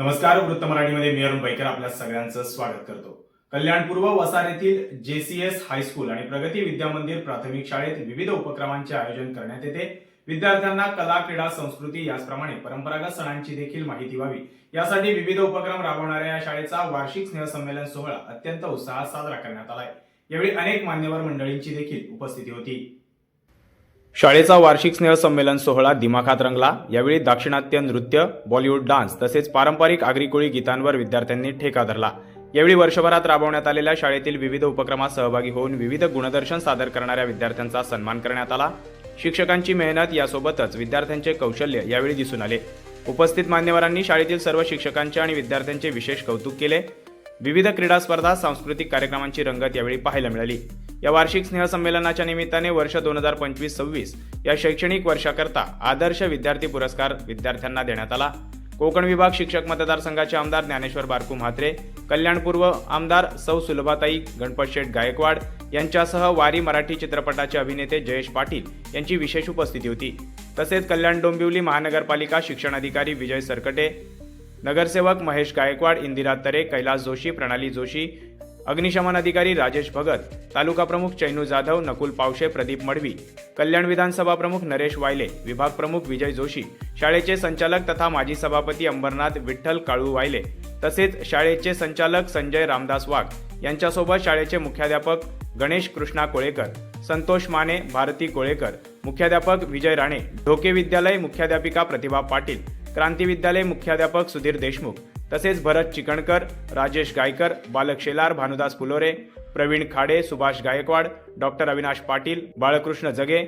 नमस्कार वृत्त मराठीमध्ये मी अरुण बैकर आपल्या सगळ्यांचं स्वागत करतो. कल्याणपूर्व वसार येथील जेसीएस हायस्कूल आणि प्रगती विद्या मंदिर प्राथमिक शाळेत विविध उपक्रमांचे आयोजन करण्यात येते. विद्यार्थ्यांना कला क्रीडा संस्कृती याचप्रमाणे परंपरागत सणांची देखील माहिती व्हावी. यासाठी विविध उपक्रम राबवणाऱ्या या शाळेचा वार्षिक स्नेहसंमेलन सोहळा अत्यंत उत्साहात साजरा करण्यात आलाय. यावेळी अनेक मान्यवर मंडळींची देखील उपस्थिती होती. शाळेचा वार्षिक स्नेहसंमेलन सोहळा दिमाखात रंगला. यावेळी दाक्षिणात्य नृत्य बॉलिवूड डान्स तसेच पारंपरिक आगरीकोळी गीतांवर विद्यार्थ्यांनी ठेका धरला. यावेळी वर्षभरात राबवण्यात आलेल्या शाळेतील विविध उपक्रमात सहभागी होऊन विविध गुणदर्शन सादर करणाऱ्या विद्यार्थ्यांचा सन्मान करण्यात आला. शिक्षकांची मेहनत यासोबतच विद्यार्थ्यांचे कौशल्य यावेळी दिसून आले. उपस्थित मान्यवरांनी शाळेतील सर्व शिक्षकांचे आणि विद्यार्थ्यांचे विशेष कौतुक केले. विविध क्रीडा स्पर्धा सांस्कृतिक कार्यक्रमांची रंगत यावेळी पाहायला मिळाली. या वार्षिक स्नेहसंमेलनाच्या निमित्ताने वर्ष दोन हजार पंचवीस सव्वीस या शैक्षणिक वर्षाकरता आदर्श विद्यार्थी पुरस्कार विद्यार्थ्यांना देण्यात आला. कोकण विभाग शिक्षक मतदारसंघाचे आमदार ज्ञानेश्वर बारकू म्हात्रे कल्याणपूर्व आमदार सौ सुलभाताई गणपत शेठ गायकवाड यांच्यासह वारी मराठी चित्रपटाचे अभिनेते जयेश पाटील यांची विशेष उपस्थिती होती. तसेच कल्याण डोंबिवली महानगरपालिका शिक्षण अधिकारी विजय सरकटे नगरसेवक महेश गायकवाड इंदिरा तरे कैलास जोशी प्रणाली जोशी अग्निशमन अधिकारी राजेश भगत तालुका प्रमुख चैनू जाधव नकुल पावशे प्रदीप मडवी कल्याण विधानसभा प्रमुख नरेश वायले विभाग प्रमुख विजय जोशी शाळेचे संचालक तथा माजी सभापती अंबरनाथ विठ्ठल काळू वायले तसेच शाळेचे संचालक संजय रामदास वाघ यांच्यासोबत शाळेचे मुख्याध्यापक गणेश कृष्णा कोळेकर संतोष माने भारती कोळेकर मुख्याध्यापक विजय राणे ढोके विद्यालय मुख्याध्यापिका प्रतिभा पाटील क्रांती विद्यालय मुख्याध्यापक सुधीर देशमुख तसेच भरत चिकणकर राजेश गायकर बालक शेलार भानुदास फुलोरे प्रवीण खाडे सुभाष गायकवाड डॉक्टर अविनाश पाटील बाळकृष्ण जगे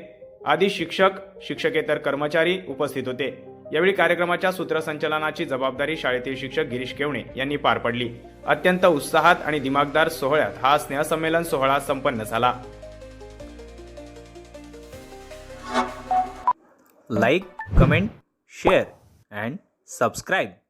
आदी शिक्षक शिक्षकेतर कर्मचारी उपस्थित होते. यावेळी कार्यक्रमाच्या सूत्रसंचलनाची जबाबदारी शाळेतील शिक्षक गिरीश केवणे यांनी पार पडली. अत्यंत उत्साहात आणि दिमागदार सोहळ्यात हा स्नेहसंमेलन सोहळा संपन्न झाला. Like comment share. And subscribe.